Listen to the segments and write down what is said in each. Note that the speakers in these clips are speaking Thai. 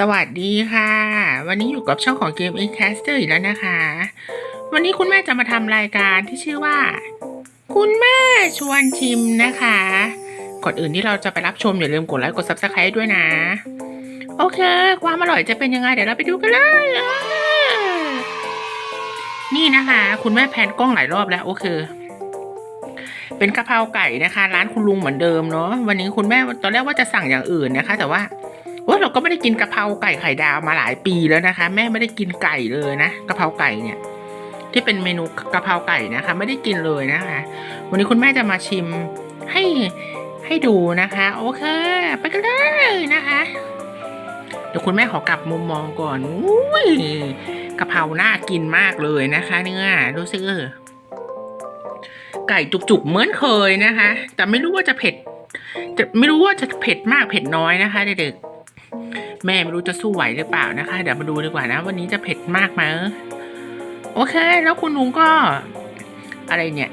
สวัสดีค่ะ วันนี้อยู่กับช่องของเกม e c a s t e r อีกแล้วนะคะ วันนี้คุณแม่จะมาทำรายการที่ชื่อว่า คุณแม่ชวนชิมนะคะ ก่อนอื่นที่เราจะไปรับชมอย่าลืมกดไลค์กด subscribe ด้วยนะ โอเค ความอร่อยจะเป็นยังไง เดี๋ยวเราไปดูกันเลย นี่นะคะ คุณแม่แพนกล้องหลายรอบแล้ว โอเค เป็นกะเพราไก่นะคะ ร้านคุณลุงเหมือนเดิมเนาะวันนี้คุณแม่ตอนแรกว่าจะสั่งอย่างอื่นนะคะ แต่ว่า ว่าเราก็ไม่ได้กินกะเพราไก่ไข่ดาวมาหลายปีแล้วนะคะ แม่ไม่ได้กินไก่เลยนะกะเพราไก่เนี่ย ที่เป็นเมนูกะเพราไก่นะคะ ไม่ได้กินเลยนะคะ วันนี้คุณแม่จะมาชิมให้ให้ดูนะคะ โอเค ไปกันเลยนะคะเดี๋ยวคุณแม่ขอกลับมุมมองก่อนอุ้ยกะเพราน่ากินมากเลยนะคะเนี่ยดูสิเออไก่จุกๆเหมือนเคยนะคะ แต่ไม่รู้ว่าจะเผ็ด จะไม่รู้ว่าจะเผ็ดมากเผ็ดน้อยนะคะเด็กๆ แม่ไม่รู้จะสู้ไหวหรือเปล่านะคะ เดี๋ยวมาดูดีกว่านะ วันนี้จะเผ็ดมากไหมโอเค แล้วคุณลุงก็ อะไรเนี่ย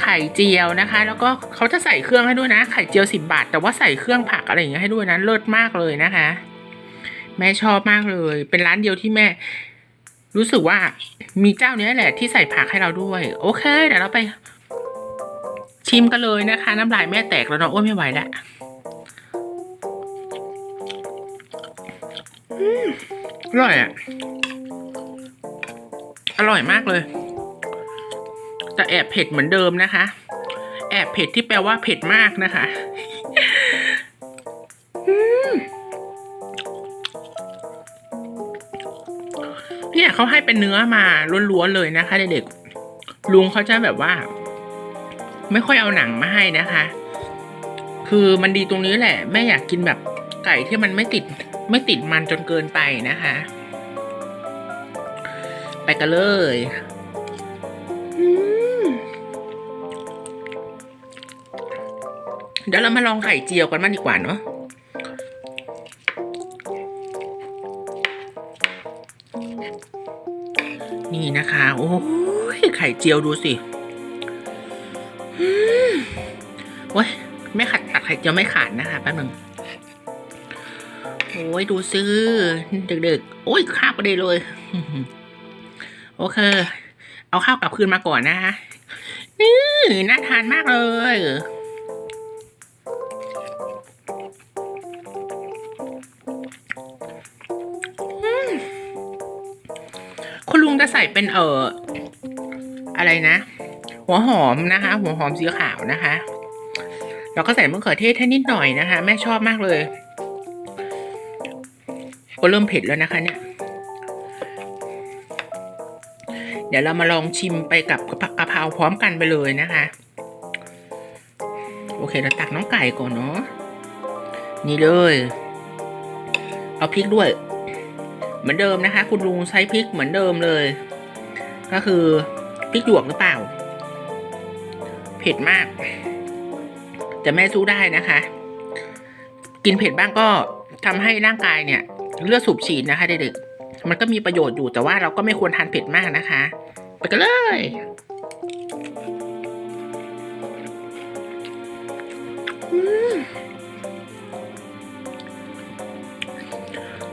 ไข่เจียวนะคะ แล้วก็เขาจะใส่เครื่องให้ด้วยนะ ไข่เจียวสิบบาท แต่ว่าใส่เครื่องผักอะไรอย่างเงี้ยให้ด้วยนะเลิศมากเลยนะคะ แม่ชอบมากเลย เป็นร้านเดียวที่แม่ รู้สึกว่ามีเจ้าเนี้ยแหละที่ใส่ผักให้เราด้วย โอเคเดี๋ยวเราไป ชิมกันเลยนะคะ น้ำลายแม่แตกแล้วเนาะโอ้ไม่ไหวแล้ว อร่อยอะ อร่อยมากเลย แต่แอบเผ็ดเหมือนเดิมนะคะ แอบเผ็ดที่แปลว่าเผ็ดมากนะคะเนี่ยเขาให้เป็นเนื้อมาล้วนๆเลยนะคะเด็กๆลุงเขาจะแบบว่า ไม่ค่อยเอาหนังมาให้นะคะ คือมันดีตรงนี้แหละ แม่อยากกินแบบ ไก่ที่มันไม่ติดไม่ติดมันจนเกินไปนะคะ ไปกันเลยอืมเดี๋ยวเรามาลองไข่เจียวกันมางดีกว่าเนาะนี่นะคะ โอ้ยไข่เจียวดูสิอืมโอ้ยไม่ขัดตัดไข่เจียวไม่ขาดนะคะแป๊บนึง โอ้ยดูซื้อเด็กๆ โอ้ยข้าวไปเลยเลย โอเค เอาข้าวกลับคืนมาก่อนนะคะนี่น่าทานมากเลยคุณลุงจะใส่เป็นเอ่ออะไรนะ หัวหอมนะคะ หัวหอมสีขาวนะคะ แล้วก็ใส่มะเขือเทศให้นิดหน่อยนะคะ แม่ชอบมากเลย ก็เริ่มเผ็ดแล้วนะคะเนี่ย เดี๋ยวเรามาลองชิมไปกับกะเพราพร้อมกันไปเลยนะคะ โอเคเราตักน้องไก่ก่อนเนาะ นี่เลย เอาพริกด้วย เหมือนเดิมนะคะ คุณลุงใช้พริกเหมือนเดิมเลย ก็คือพริกหยวกหรือเปล่า เผ็ดมาก แต่แม่สู้ได้นะคะ กินเผ็ดบ้างก็ทำให้ร่างกายเนี่ย เลือดสูบฉีดนะคะเด็กๆมันก็มีประโยชน์อยู่แต่ว่าเราก็ไม่ควรทานเผ็ดมากนะคะ ไปกันเลย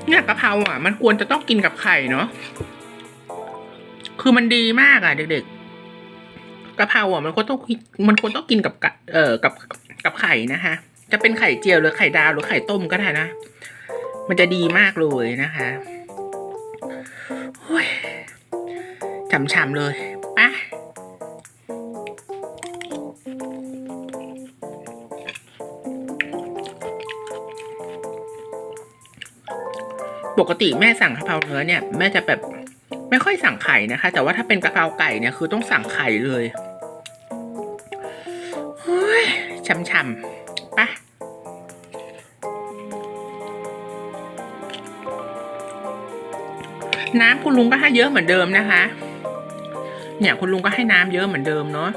เนี่ยกะเพราอะ มันควรจะต้องกินกับไข่เนาะ คือมันดีมากอะ เด็กๆกะเพราอะมันควรต้องมันควรต้องกินกับกเอ่อกับกับไข่นะคะ จะเป็นไข่เจียวหรือไข่ดาวหรือไข่ต้มก็ได้นะ มันจะดีมากเลยนะคะโอ้ยฉ่ำๆเลยปะปกติแม่สั่งกะเพราเนื้อเนี่ยแม่จะแบบไม่ค่อยสั่งไข่นะคะ แต่ว่าถ้าเป็นกะเพราไก่เนี่ยคือต้องสั่งไข่เลยโอ้ยฉ่ำๆ น้ำคุณลุงก็ให้เยอะเหมือนเดิมนะคะ เนี่ยคุณลุงก็ให้น้ำเยอะเหมือนเดิมเนาะ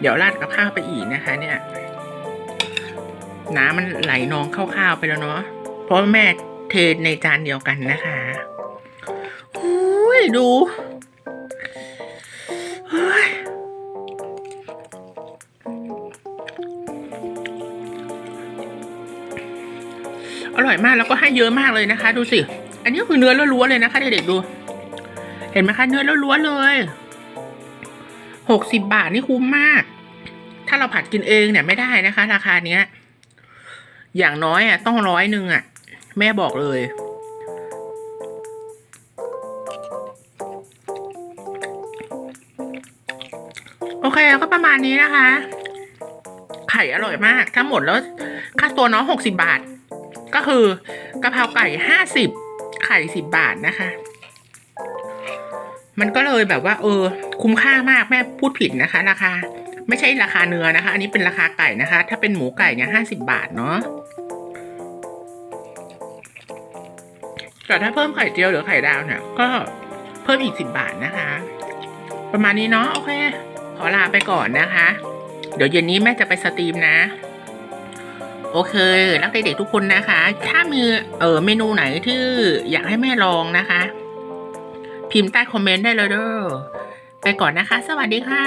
เดี๋ยวราดกับข้าวไปอีกนะคะ เนี่ย น้ำมันไหลนองเข้าข้าวไปแล้วเนาะ เพราะแม่เทในจานเดียวกันนะคะโอ้ยดูเฮ้ยอร่อยมากแล้วก็ให้เยอะมากเลยนะคะ ดูสิ อันนี้คือเนื้อล้วนๆเลยนะคะเด็กๆดู เห็นไหมคะเนื้อล้วนๆเลยหกสิบบาทนี่คุ้มมาก ถ้าเราผัดกินเองเนี่ยไม่ได้นะคะ ราคาเนี้ย อย่างน้อยอะต้องร้อยหนึ่งอะ แม่บอกเลย โอเคก็ประมาณนี้นะคะ ไข่อร่อยมากทั้งหมดแล้ว ค่าตัวน้องหกสิบาท ก็คือกะเพราไก่ห้าสิบ ไข่สิบบาทนะคะ มันก็เลยแบบว่า เออ คุ้มค่ามากแม่พูดผิดนะคะ ราคา ไม่ใช่ราคาเนื้อนะคะ อันนี้เป็นราคาไก่นะคะ ถ้าเป็นหมูไก่เนี่ยห้าสิบบาทเนาะแต่ถ้าเพิ่มไข่เจียวหรือไข่ดาวเนี่ย ก็เพิ่มอีกสิบบาทนะคะ ประมาณนี้เนาะโอเค ขอลาไปก่อนนะคะ เดี๋ยวเย็นนี้แม่จะไปสตรีมนะ โอเค รักเด็กๆทุกคนนะคะ ถ้ามีเออเมนูไหนที่อยากให้แม่ลองนะคะ พิมพ์ใต้คอมเมนต์ได้เลยเด้อไปก่อนนะคะ สวัสดีค่ะ